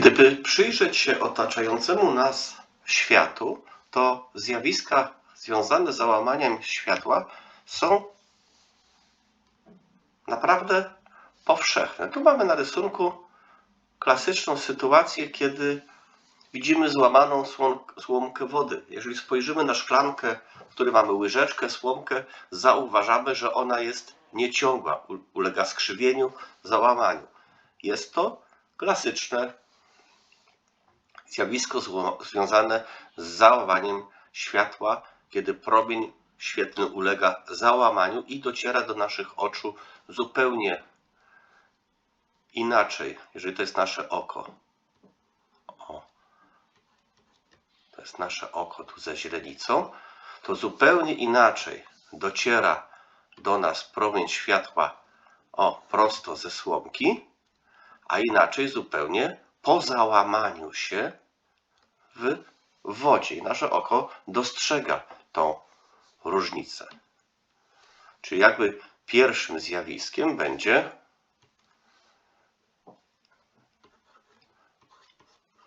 Gdyby przyjrzeć się otaczającemu nas światu, to zjawiska związane z załamaniem światła są naprawdę powszechne. Tu mamy na rysunku klasyczną sytuację, kiedy widzimy złamaną słomkę wody. Jeżeli spojrzymy na szklankę, w której mamy łyżeczkę, słomkę, zauważamy, że ona jest nieciągła, ulega skrzywieniu, załamaniu. Jest to klasyczne zjawisko związane z załamaniem światła, kiedy promień świetlny ulega załamaniu i dociera do naszych oczu zupełnie inaczej, jeżeli to jest nasze oko. O. To jest nasze oko tu ze źrenicą, to zupełnie inaczej dociera do nas promień światła o prosto ze słomki, a inaczej zupełnie po załamaniu się w wodzie. I nasze oko dostrzega tą różnicę. Czyli jakby pierwszym zjawiskiem będzie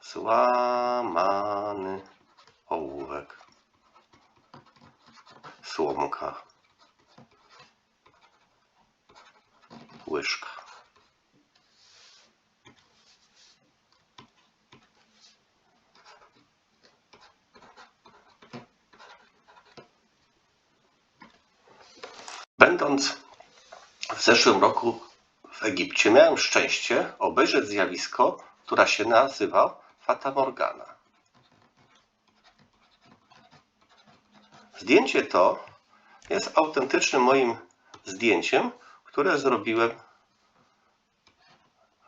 złamany ołówek, słomka, łyżka. Będąc w zeszłym roku w Egipcie, miałem szczęście obejrzeć zjawisko, które się nazywa Fata Morgana. Zdjęcie to jest autentycznym moim zdjęciem, które zrobiłem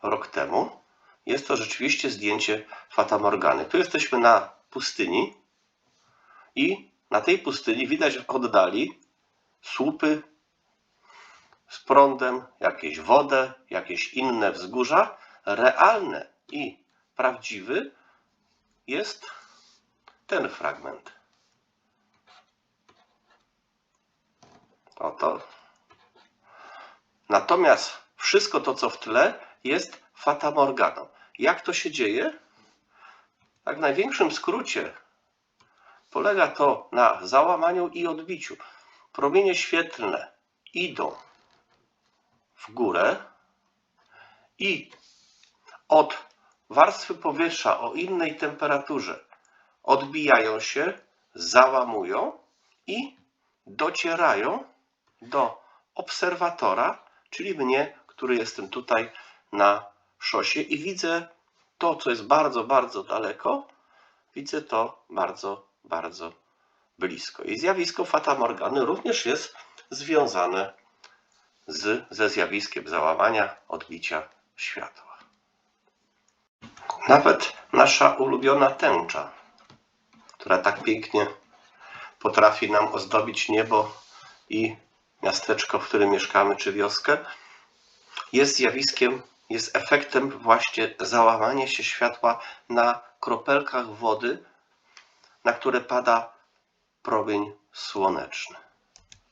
rok temu. Jest to rzeczywiście zdjęcie Fata Morgany. Tu jesteśmy na pustyni i na tej pustyni widać w oddali słupy z prądem, jakieś wodę, jakieś inne wzgórza. Realne i prawdziwy jest ten fragment. Oto. Natomiast wszystko to, co w tle, jest Fata Morganą. Jak to się dzieje? Tak w największym skrócie polega to na załamaniu i odbiciu. Promienie świetlne idą górę i od warstwy powietrza o innej temperaturze odbijają się, załamują i docierają do obserwatora, czyli mnie, który jestem tutaj na szosie i widzę to, co jest bardzo, bardzo daleko, widzę to bardzo, bardzo blisko. I zjawisko Fata Morgany również jest związane z, ze zjawiskiem załamania, odbicia światła. Nawet nasza ulubiona tęcza, która tak pięknie potrafi nam ozdobić niebo i miasteczko, w którym mieszkamy, czy wioskę, jest zjawiskiem, jest efektem właśnie załamania się światła na kropelkach wody, na które pada promień słoneczny.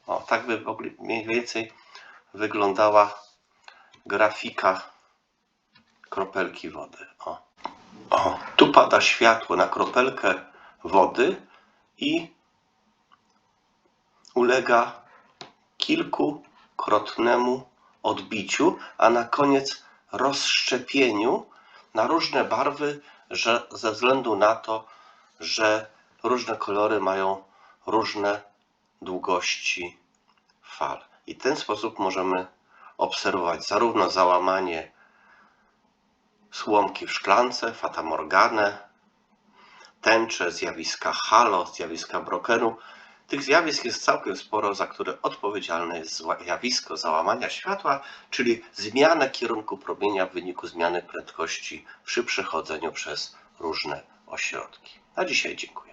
O, tak by mogli mniej więcej wyglądała grafika kropelki wody. O. o, tu pada światło na kropelkę wody i ulega kilkukrotnemu odbiciu, a na koniec rozszczepieniu na różne barwy, że ze względu na to, że różne kolory mają różne długości fal. I w ten sposób możemy obserwować zarówno załamanie słomki w szklance, fatamorganę, tęcze, zjawiska halo, zjawiska brokenu. Tych zjawisk jest całkiem sporo, za które odpowiedzialne jest zjawisko załamania światła, czyli zmiana kierunku promienia w wyniku zmiany prędkości przy przechodzeniu przez różne ośrodki. Na dzisiaj dziękuję.